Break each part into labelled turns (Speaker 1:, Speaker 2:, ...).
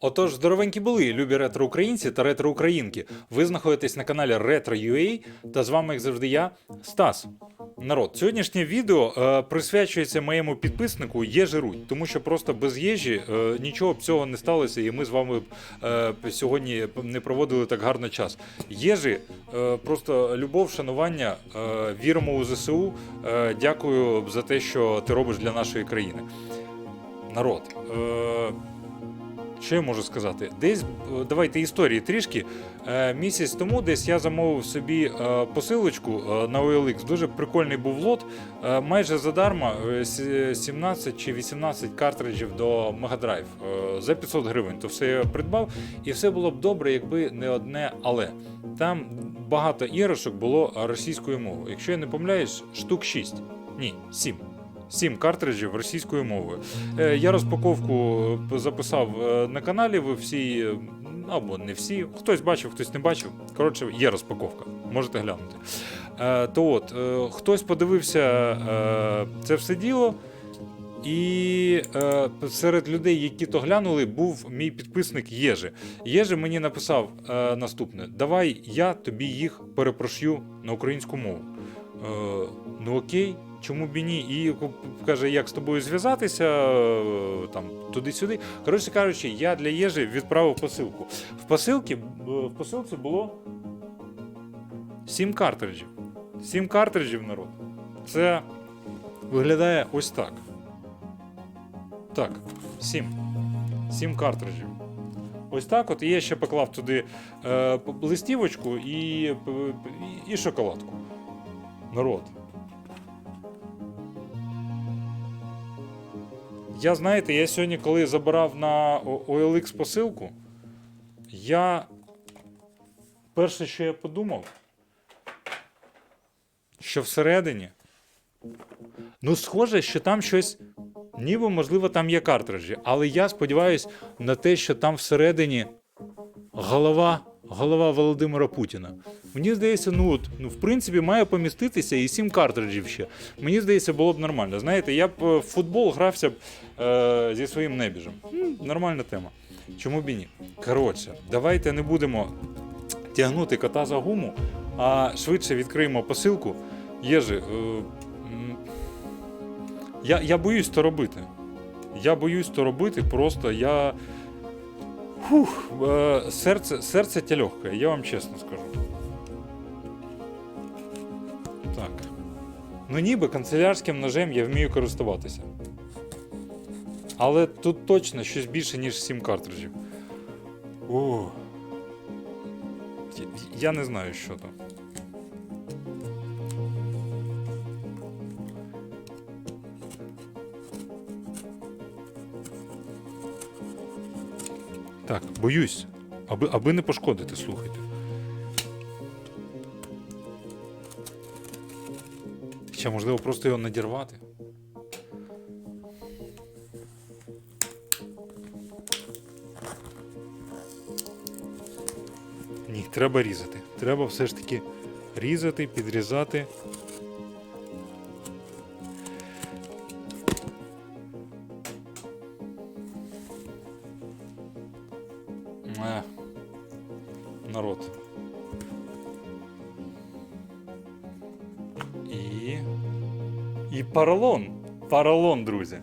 Speaker 1: Отож, здоровенькі були, любі ретро-українці та ретро-українки. Ви знаходитесь на каналі Retro.ua та з вами, як завжди, я, Стас. Народ, сьогоднішнє відео е, присвячується моєму підписнику Єжи Рудь, тому що просто без Єжі е, нічого б цього не сталося, і ми з вами е, сьогодні не проводили так гарно час. Єжи, е, просто любов, шанування, е, віримо у ЗСУ. Е, дякую за те, що ти робиш для нашої країни. Народ. Е, що я можу сказати? Десь е, давайте історії трішки. Е, Місяць тому десь я замовив собі е, посилочку на OLX. Дуже прикольний був лот. Майже задарма е, 17 чи 18 картриджів до е, за 500 гривень. То все я придбав, і все було б добре, якби не одне але. Там багато іграшок було російською мовою. Якщо я не помиляюсь, штук 6. Ні, 7. Сім картриджів російською мовою. Е, Я розпаковку записав е, на каналі. Ви всі або не всі, хтось бачив, хтось не бачив. Коротше, є розпаковка, можете глянути. Е, То от, хтось подивився це все діло. І е, серед людей, які то глянули, був мій підписник Єжи. Єжи мені написав е, наступне: Давай я тобі їх перепрошую на українську мову. Е, ну окей, чому б ні? І каже, як з тобою зв'язатися е, там туди-сюди. Коротше кажучи, я для Єжи відправив посилку. В посилці, в посилці було 7 картриджів. 7 картриджів народ. Це виглядає ось так. Так, 7. 7 картриджів. Ось так от. Я ще поклав туди е, листівочку і, і, і шоколадку. Народ. Я знаєте, я сьогодні, коли забирав на OLX посилку, я перше, що я подумав, що всередині. Ну, схоже, що там щось. Ніби, можливо, там є картриджі, але я сподіваюся на те, що там всередині голова, голова Володимира Путіна. Мені здається, ну от, ну, в принципі, має поміститися і сім картриджів ще. Мені здається, було б нормально. Знаєте, я б е, в футбол грався б е, зі своїм небіжем. Нормальна тема. Чому б і ні? Коротше, давайте не будемо тягнути кота за гуму, а швидше відкриємо посилку. Єжи, е, м, я, я боюсь то робити. Я боюсь то робити, просто я. Фух, серце, серце тя я вам чесно скажу. Так. Ну ніби канцелярським ножем я вмію користуватися. Але тут точно щось більше, ніж 7 картриджів. О. Я не знаю, що там. Так, боюсь. Аби, аби не пошкодити, слухайте. Ще можливо просто його надірвати. Ні, треба різати. Треба все ж таки різати, підрізати. Е, народ. І. І паралон. Паралон, друзі.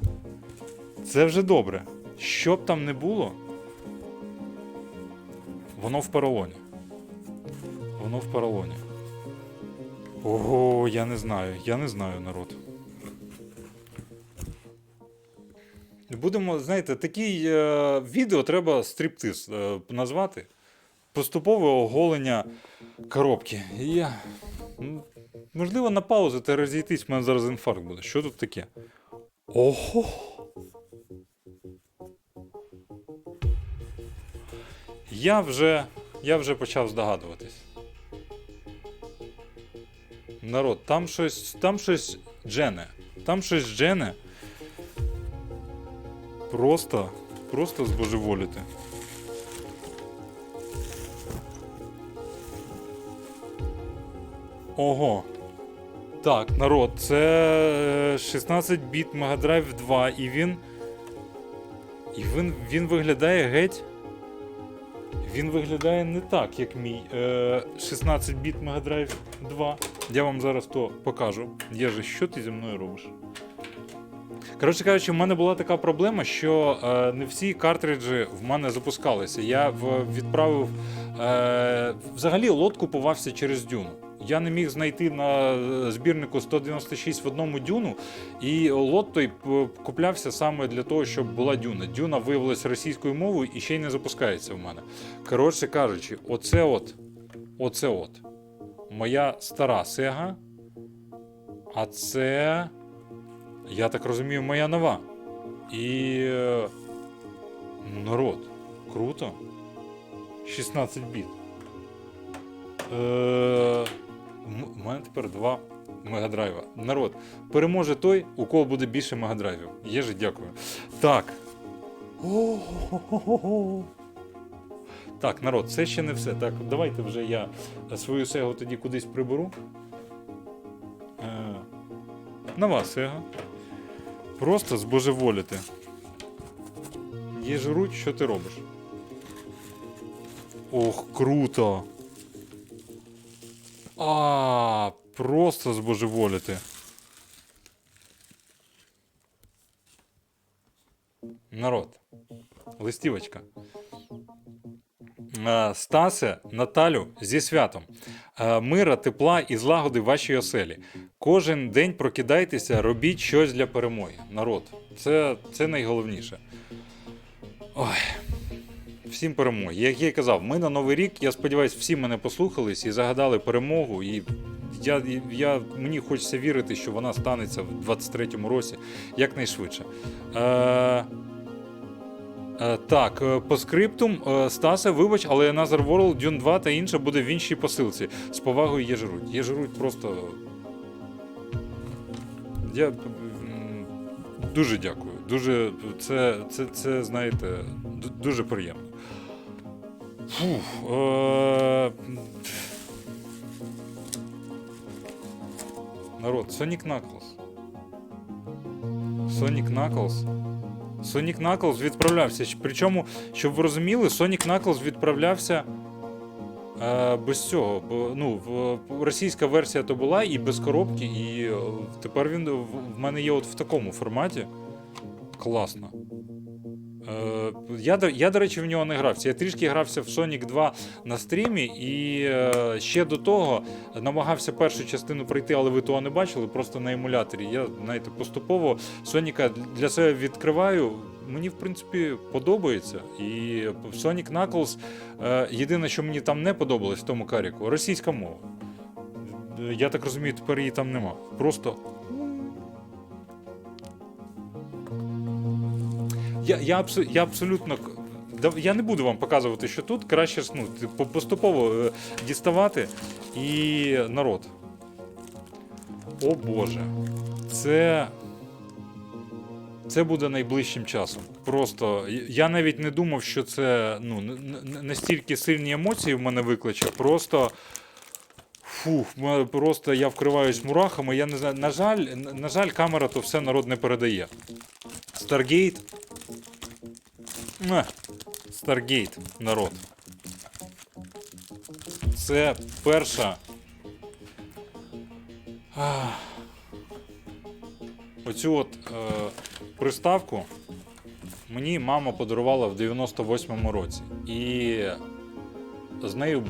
Speaker 1: Це вже добре. Що б там не було, воно в паралоні. Воно в паралоні. Ого, я не знаю, я не знаю, народ. Будемо, знаєте, такий е, відео треба стриптиз е, назвати. Поступове оголення коробки. І я. Можливо, на паузу та розійтись, в мене зараз інфаркт буде. Що тут таке? Ого! Я вже, я вже почав здогадуватись. Народ, там щось, там щось джене. Там щось джене. Просто, просто збожеволіти. Ого. Так, народ, це е, 16 біт Mega Drive 2, і він. І він, він виглядає геть. Він виглядає не так, як мій е, 16 біт Mega Drive 2. Я вам зараз то покажу. Єжи, що ти зі мною робиш? Коротше кажучи, в мене була така проблема, що е, не всі картриджі в мене запускалися. Я в, відправив. Е, взагалі лот купувався через дюну. Я не міг знайти на е, збірнику 196 в одному дюну, і лот той куплявся саме для того, щоб була дюна. Дюна виявилася російською мовою і ще й не запускається в мене. Коротше кажучи, оце от, оце от. Моя стара Сега. А це. Я так розумію, моя нова. І. е, Народ. Круто. 16 біт. Е, У мене тепер два мегадрайва. Народ. Переможе той, у кого буде більше мегадрайвів. Є же, дякую. Так. О-хо-хо-хо-хо. Так, народ, це ще не все. Так, давайте вже я свою сегу тоді кудись приберу. Е, нова сега. Просто збожеволіти. Є жруть, що ти робиш? Ох, круто. А, просто збожеволіти. Народ. Листівочка. Е, Стасе, Наталю, зі святом. Е, Мира, тепла і злагоди вашій оселі. Кожен день прокидайтеся, робіть щось для перемоги. Народ. Це, це найголовніше. Ой. Всім перемоги. Як я й казав, ми на Новий рік, я сподіваюся, всі мене послухались і загадали перемогу. І я, я, мені хочеться вірити, що вона станеться в 23-му році якнайшвидше. Е, е, так, е, по скриптум, е, Стасе, вибач, але Another World, Dune 2 та інше буде в іншій посилці. З повагою Єжируть. Єжируть просто. Я дуже дякую. Дуже, це, це, це знаєте, дуже приємно. Фух, е... Народ, Sonic Knuckles. Sonic Knuckles. Sonic Knuckles відправлявся. Причому, щоб ви розуміли, Sonic Knuckles відправлявся без цього. Бо, ну, в, російська версія то була і без коробки, і е, тепер він в, в мене є от в такому форматі. Класно. Е, я, я, до речі, в нього не грався. Я трішки грався в Sonic 2 на стрімі, і е, ще до того намагався першу частину пройти, але ви того не бачили, просто на емуляторі. Я, знаєте, поступово Соніка для себе відкриваю. Мені, в принципі, подобається. І Sonic Knuckles е, єдине, що мені там не подобалось в тому каріку, російська мова. Я так розумію, тепер її там нема. Просто Я, я, абсо, я абсолютно. Я не буду вам показувати, що тут краще ну, поступово е, діставати і народ. О Боже. Це. Це буде найближчим часом. Просто я- навіть не думав, що це ну, настільки сильні емоції в мене викличе. Просто. Фух, просто я вкриваюсь мурахами. Я не знаю. На жаль, на- жаль, камера то все народ не передає. Старгейт. Старгейт, народ. Це перша. Оцю от е, приставку мені мама подарувала в 98-му році. І з нею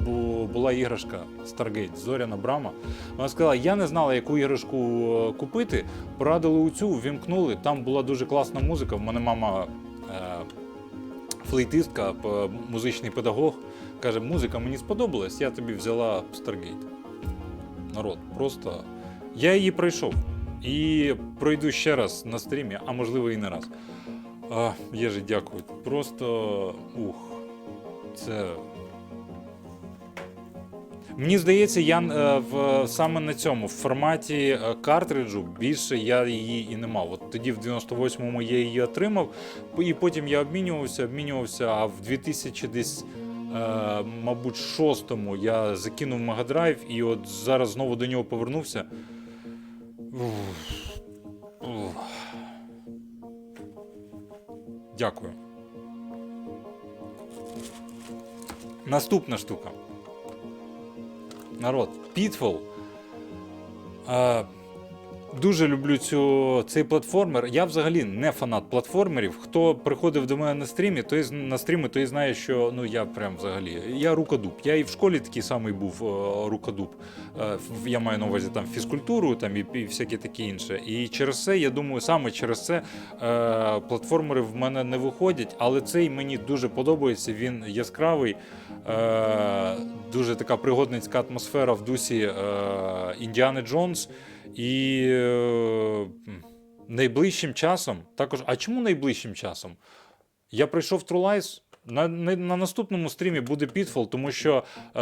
Speaker 1: була іграшка Stargate Зоряна Брама. Вона сказала: я не знала, яку іграшку е, купити. Порадили у цю, вімкнули. Там була дуже класна музика. В мене мама флейтистка, музичний педагог. Каже, музика мені сподобалась, я тобі взяла Stargate. Народ, просто. Я її пройшов. І пройду ще раз на стрімі, а можливо і не раз. А, Єжи, дякую. Просто ух. Це. Мені здається, я е, в саме на цьому в форматі е, картриджу більше я її і не мав. От тоді в 98-му я її отримав, і потім я обмінювався, обмінювався. А в 2000 десь. Е, мабуть, шостому я закинув Мегадрайв і от зараз знову до нього повернувся. Дякую. Наступна штука. Народ, Pitfall. Дуже люблю цю, цей платформер. Я взагалі не фанат платформерів. Хто приходив до мене на стрімі, той на стріми, той знає, що ну я прям взагалі. Я рукодуб. Я і в школі такий самий був е, рукодуб. Е, я маю на увазі там фізкультуру там, і, і всяке таке інше. І через це, я думаю, саме через це е, платформери в мене не виходять, але цей мені дуже подобається. Він яскравий, така пригодницька атмосфера в дусі е, Індіани Джонс. І е, найближчим часом, також, а чому найближчим часом? Я прийшов True Lies, на, на, на наступному стрімі буде Pitfall, тому що е,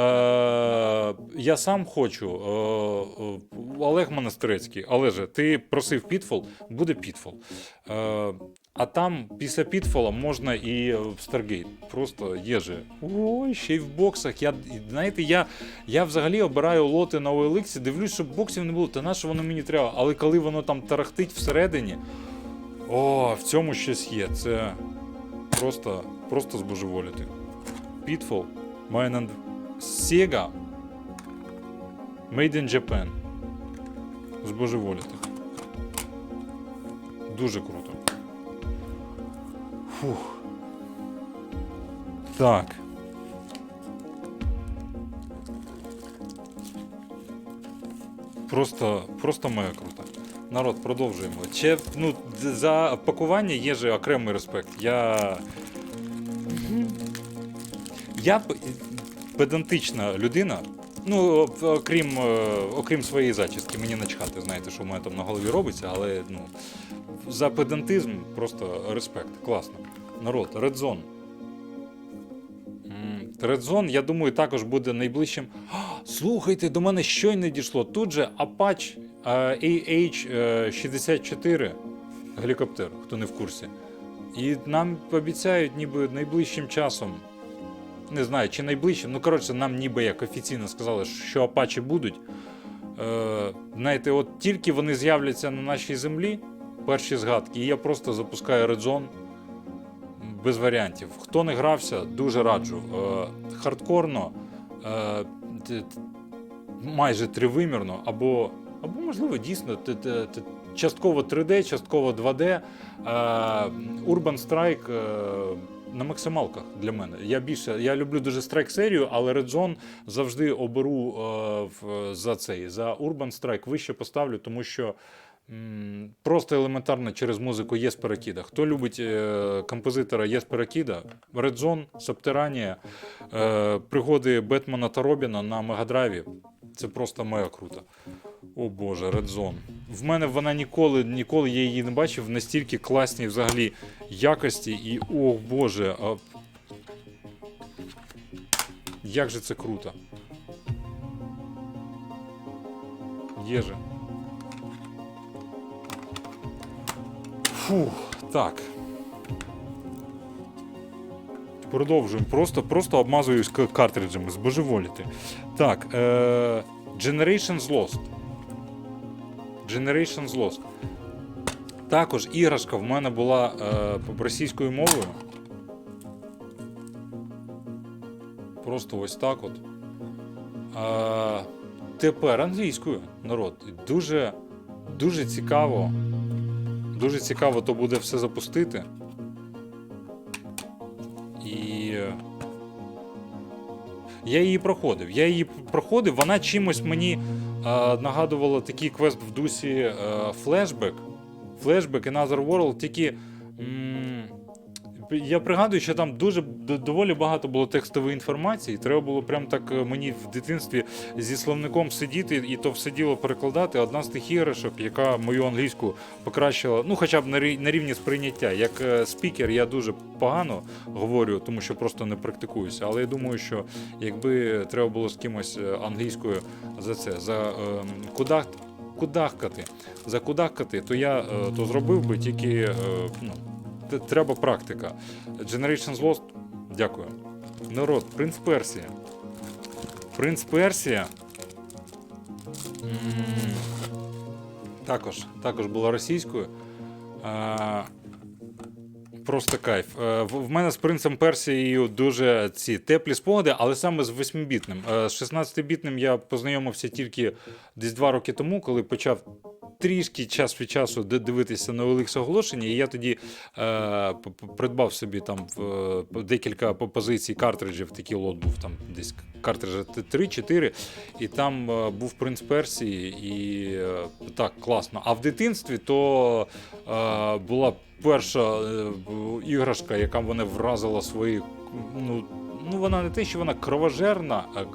Speaker 1: я сам хочу. Е, е, Олег Монастирецький, Олеже, ти просив Pitfall, буде Pitfall. Е, а там після Pitfall можна і в Stargate. Просто є же. Ой, ще й в боксах. Я, знаєте, я, я взагалі обираю лоти на OLX, дивлюсь, щоб боксів не було, та на що воно мені треба. Але коли воно там тарахтить всередині, о, в цьому щось є. Це просто, просто збожеволіти. Pitfall, Майнанд Sega, Made in Japan. Збожеволіти. Дуже круто. Фух. Так. Просто, просто мега круто. Народ, продовжуємо. Че, ну, за пакування є же окремий респект. Я. Я педантична людина. Ну, окрім, е, окрім своєї зачіски, мені начхати, знаєте, що в мене там на голові робиться, але ну, за педантизм просто респект. Класно. Народ, Red Zone, я думаю, також буде найближчим. Слухайте, до мене щойно дійшло. Тут же Apache е, AH-64 гелікоптер, хто не в курсі. І нам обіцяють ніби найближчим часом. Не знаю, чи найближчим. Ну, коротше, нам ніби як офіційно сказали, що Апачі будуть. Е, знаєте, от тільки вони з'являться на нашій землі, перші згадки, і я просто запускаю Zone без варіантів. Хто не грався, дуже раджу. Е, хардкорно, е, майже тривимірно, або, або можливо, дійсно, частково 3D, частково 2D. Е, Urban Strike е, на максималках для мене. Я більше я люблю дуже страйк серію, але Red Zone завжди оберу е, за цей за Urban Strike вище поставлю, тому що. Просто елементарно через музику є перекида. Хто любить е, композитора є перекида, Red Zone, Subterranea, е, пригоди Бетмена та Робіна на Мегадрайві. Це просто мега круто. О Боже, Red Zone. В мене вона ніколи, ніколи я її не бачив в настільки класній взагалі якості. І о Боже. А... Як же це круто. Є же. Фух, так. Продовжуємо. Просто, просто обмазуюсь картриджами, збожеволіти. Так, е- Generations Lost. Generations Lost. Також іграшка в мене була е, російською мовою. Просто ось так от. Е, тепер англійською народ. Дуже, дуже цікаво. Дуже цікаво то буде все запустити. І. е, Я її проходив. Я її проходив, вона чимось мені е, нагадувала такий квест в дусі флешбек. флешбек. і Another World, тільки. Я пригадую, що там дуже доволі багато було текстової інформації. Треба було прям так е, мені в дитинстві зі словником сидіти і то все діло перекладати. Одна з тих іграшок, яка мою англійську покращила, ну хоча б на рі- на рівні сприйняття. Як е, спікер я дуже погано говорю, тому що просто не практикуюся. Але я думаю, що якби треба було з кимось е, англійською за це, за е, кудах. Кудахкати, закудахкати, то я е, то зробив би тільки е, ну, треба практика. Generations Lost, дякую. Народ, принц Персія. Принц Персія. Також, також була російською. Просто кайф. Е, В в мене з принцем Персією дуже ці теплі спогади, але саме з 8-бітним. Е, З 16-бітним я познайомився тільки десь два роки тому, коли почав трішки час від часу дивитися на OLX оголошення, і я тоді е, придбав собі там в, е, декілька позицій картриджів, такий лот був там десь картриджа 3-4, і там е, був принц Персії, і е, так класно. А в дитинстві то е, була перша е, іграшка, яка мене вразила свої. Ну, ну вона не те, що вона кровожерна, а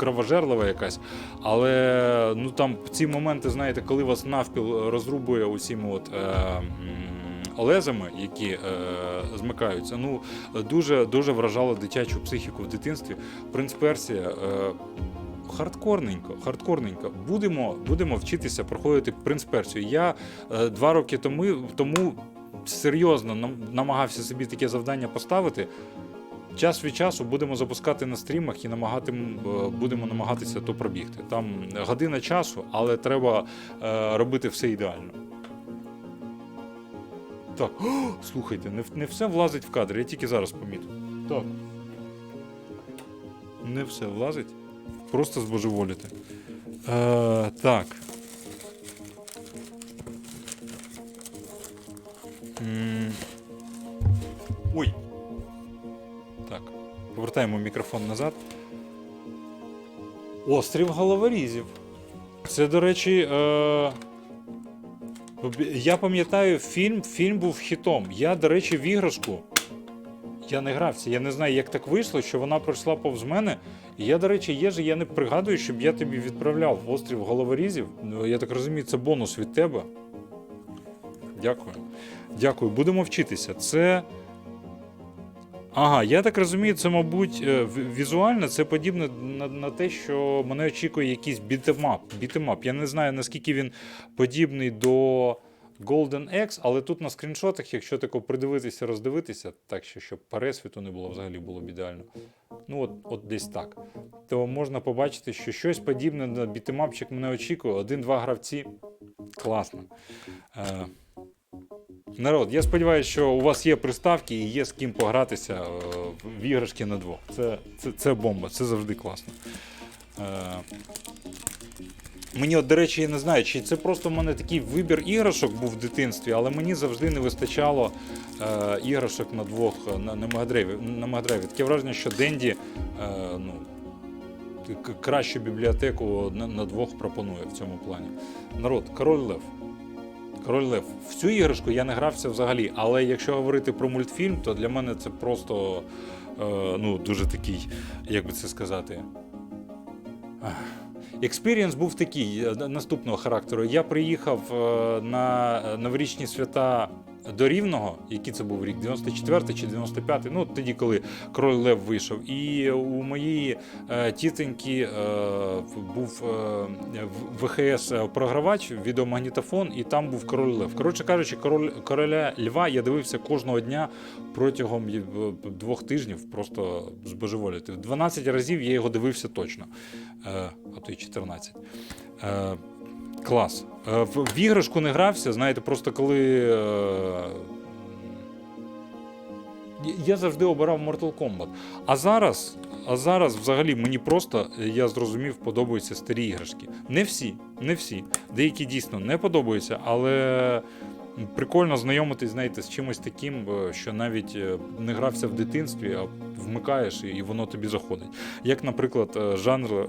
Speaker 1: кровожерлива якась. Але ну там ці моменти, знаєте, коли вас навпіл розрубує усіми от. Е, м, Лезами, які е, змикаються, ну дуже дуже вражало дитячу психіку в дитинстві. Принц Персія е, хардкорненько, хардкорненько. Будемо, будемо вчитися проходити принц Персію. Я е, два роки тому, тому серйозно нам- намагався собі таке завдання поставити. Час від часу будемо запускати на стрімах і намагати, будемо намагатися то пробігти. Там година часу, але треба е, робити все ідеально. Так, О, слухайте, не, не все влазить в кадр, я тільки зараз помітив. Так. Не все влазить. Просто збожеволіти. Е, так. Ой. Повертаємо мікрофон назад. Острів головорізів. Це, до речі, е... я пам'ятаю фільм, фільм був хітом. Я, до речі, в іграшку. Я не грався, я не знаю, як так вийшло, що вона пройшла повз мене. І я, до речі, є же, я не пригадую, щоб я тобі відправляв острів головорізів. Ну, Я так розумію, це бонус від тебе. Дякую. Дякую. Будемо вчитися. Це. Ага, я так розумію, це, мабуть, е, візуально це подібне на, на те, що мене очікує якийсь бітемап. бітемап. Я не знаю, наскільки він подібний до Golden X, але тут на скріншотах, якщо тако придивитися, роздивитися, так що щоб пересвіту не було, взагалі було б ідеально. Ну, от, от десь так. То можна побачити, що щось подібне на бітемапчик мене очікує. Один-два гравці. Класно. Е, Народ, я сподіваюся, що у вас є приставки і є з ким погратися е, в іграшки на двох. Це, це, це бомба, це завжди класно. Е, Мені, от, до речі, я не знаю, чи це просто в мене такий вибір іграшок був в дитинстві, але мені завжди не вистачало е, іграшок на двох е, на, на Мегадрайві. На. Таке враження, що Денді е, ну, кращу бібліотеку на, на двох пропонує в цьому плані. Народ, король Лев. Король Лев. В цю іграшку я не грався взагалі, але якщо говорити про мультфільм, то для мене це просто е, ну, дуже такий, як би це сказати. Експірієнс був такий е, наступного характеру. Я приїхав е, на новорічні свята до Рівного, який це був рік, 94 чи 95, ну тоді, коли Король Лев вийшов. І у моєї е, тітоньки е, був е, ВХС програвач, відеомагнітофон, і там був Король Лев. Коротше кажучи, король короля Льва я дивився кожного дня протягом е, двох тижнів, просто збожеволіти. 12 разів я його дивився точно, е, а то й 14. Е, Клас. Е, В, іграшку не грався, знаєте, просто коли. Е, я завжди обирав Mortal Kombat. А зараз, а зараз взагалі мені просто, я зрозумів, подобаються старі іграшки. Не всі, не всі. Деякі дійсно не подобаються, але прикольно знайомитись, знаєте, з чимось таким, е, що навіть е, не грався в дитинстві, а вмикаєш і- воно тобі заходить. Як, наприклад, е, жанр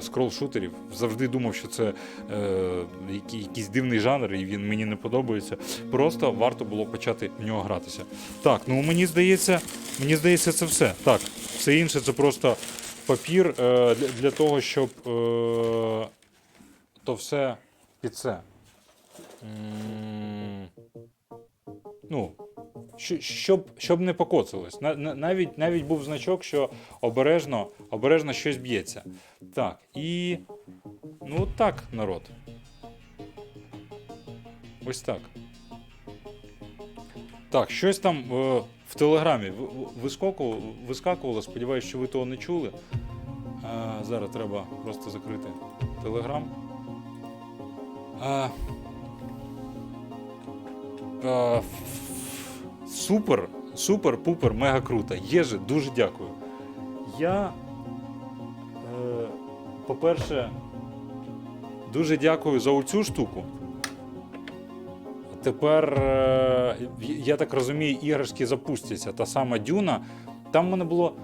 Speaker 1: скрол-шутерів. Завжди думав, що це якийсь дивний жанр, і він мені не подобається. Просто варто було почати в нього гратися. Так, ну мені здається, мені здається, це все. Так, все інше це просто папір для, того, щоб то все під це. Ну, щоб, щоб не покоцалось. На- на- Навіть, навіть був значок, що обережно, обережно щось б'ється. Так, і. Ну, так, народ. Ось так. Так, щось там е, в телеграмі вискакувало, сподіваюся, що ви того не чули. А, зараз треба просто закрити телеграм. А, а, супер, супер, пупер, мега круто. Єже, дуже дякую. Я, е, по-перше, дуже дякую за оцю штуку. Тепер, е, я так розумію, іграшки запустяться. Та сама Дюна. Там в мене було.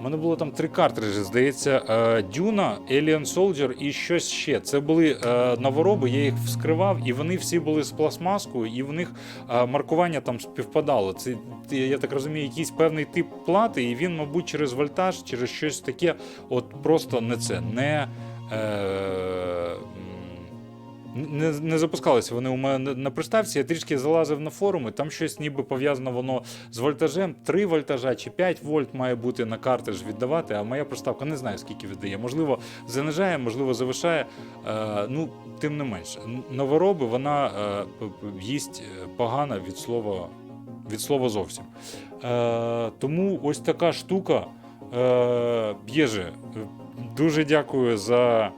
Speaker 1: У мене було там три картриджі, здається, е, Дюна, Alien Soldier і щось ще. Це були е, новороби, я їх вскривав, і вони всі були з пластмаскою, і в них е, маркування там співпадало. Це, я так розумію, якийсь певний тип плати, і він, мабуть, через вольтаж, через щось таке, от просто не це, не. Е, не, не запускалися вони у мене на приставці. Я трішки залазив на форуми, там щось ніби пов'язано воно з вольтажем. 3 вольтажа чи 5 вольт має бути на картридж віддавати, а моя приставка не знаю, скільки віддає. Можливо, занижає, можливо, завишає. Е, ну, тим не менше. Новороби вона е, їсть е, погано від слова, від слова зовсім. Е, тому ось така штука. Е, Єже, е, дуже дякую за.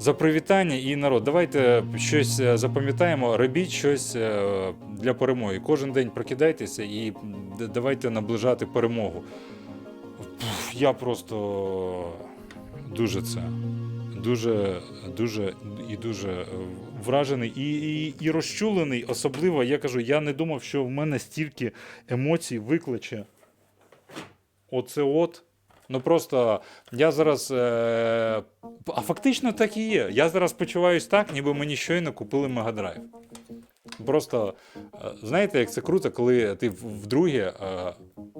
Speaker 1: За привітання і народ, давайте щось е, запам'ятаємо, робіть щось е, для перемоги. Кожен день прокидайтеся і давайте наближати перемогу. Я просто дуже це дуже, дуже і дуже е, вражений і, і, і розчулений. Особливо я кажу, я не думав, що в мене стільки емоцій викличе. Оце от. Ну просто я зараз. Е... А фактично так і є. Я зараз почуваюсь так, ніби мені щойно купили Мегадрайв. Просто е, знаєте, як це круто, коли ти вдруге е,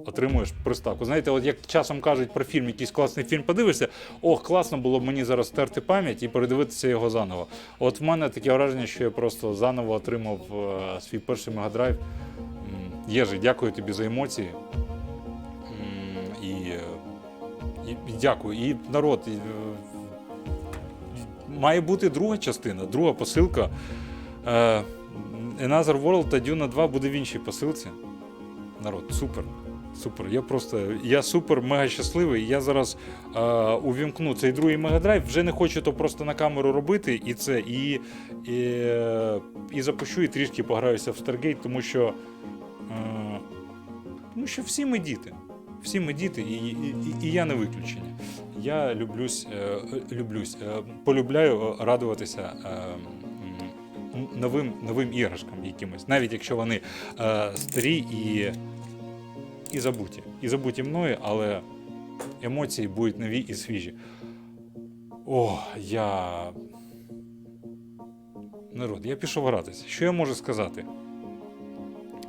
Speaker 1: отримуєш приставку. Знаєте, от як часом кажуть про фільм, якийсь класний фільм подивишся, ох, класно було б мені зараз стерти пам'ять і передивитися його заново. От в мене таке враження, що я просто заново отримав е, свій перший Мегадрайв. Єжи, дякую тобі за емоції. Дякую. І народ. Е, має бути друга частина, друга посилка. Е, Another World та Duna 2 буде в іншій посилці. Народ, супер. Супер. Я просто я супер мега щасливий. Я зараз е, увімкну цей другий мегадрайв. Вже не хочу то просто на камеру робити і це, і, і, і запущу, і трішки пограюся в Stargate, тому що, е, тому що всі ми діти. Всі ми діти, і, і, і, я не виключення. Я люблюсь, е, люблюсь, е, полюбляю е, радуватися. Е, новим, новим іграшкам якимось, навіть якщо вони е, старі і, і забуті. І забуті мною, але емоції будуть нові і свіжі. О, я. Народ, я пішов гратися. Що я можу сказати?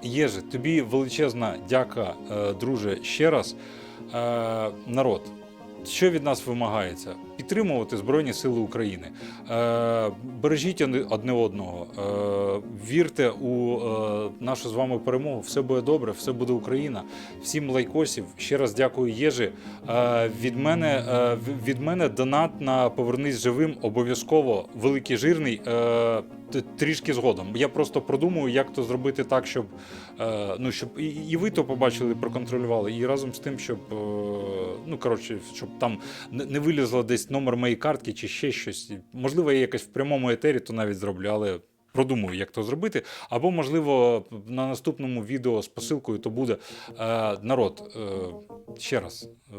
Speaker 1: Єже, тобі величезна дяка, е, друже, ще раз. Е, народ, що від нас вимагається? Підтримувати Збройні Сили України. Е, бережіть одне одного, е, вірте у е, нашу з вами перемогу. Все буде добре, все буде Україна. Всім лайкосів. Ще раз дякую, Єжи. Е, від мене від мене донат на повернись живим обов'язково великий жирний. Трішки згодом. Я просто продумую, як то зробити так, щоб, ну, щоб і, і ви то побачили, проконтролювали, і разом з тим, щоб ну коротше, щоб там не вилізло десь номер моєї картки чи ще щось. Можливо, я якось в прямому етері то навіть зроблю, але продумаю, як то зробити. Або, можливо, на наступному відео з посилкою то буде е, народ. Е, ще раз. Е,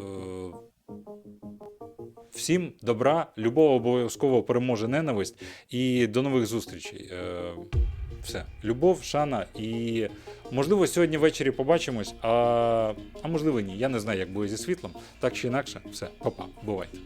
Speaker 1: Всім добра, любов обов'язково переможе ненависть і до нових зустрічей. Е, все, любов, шана і можливо сьогодні ввечері побачимось, а, а можливо ні. Я не знаю, як буде зі світлом. Так чи інакше, все, па-па, бувайте.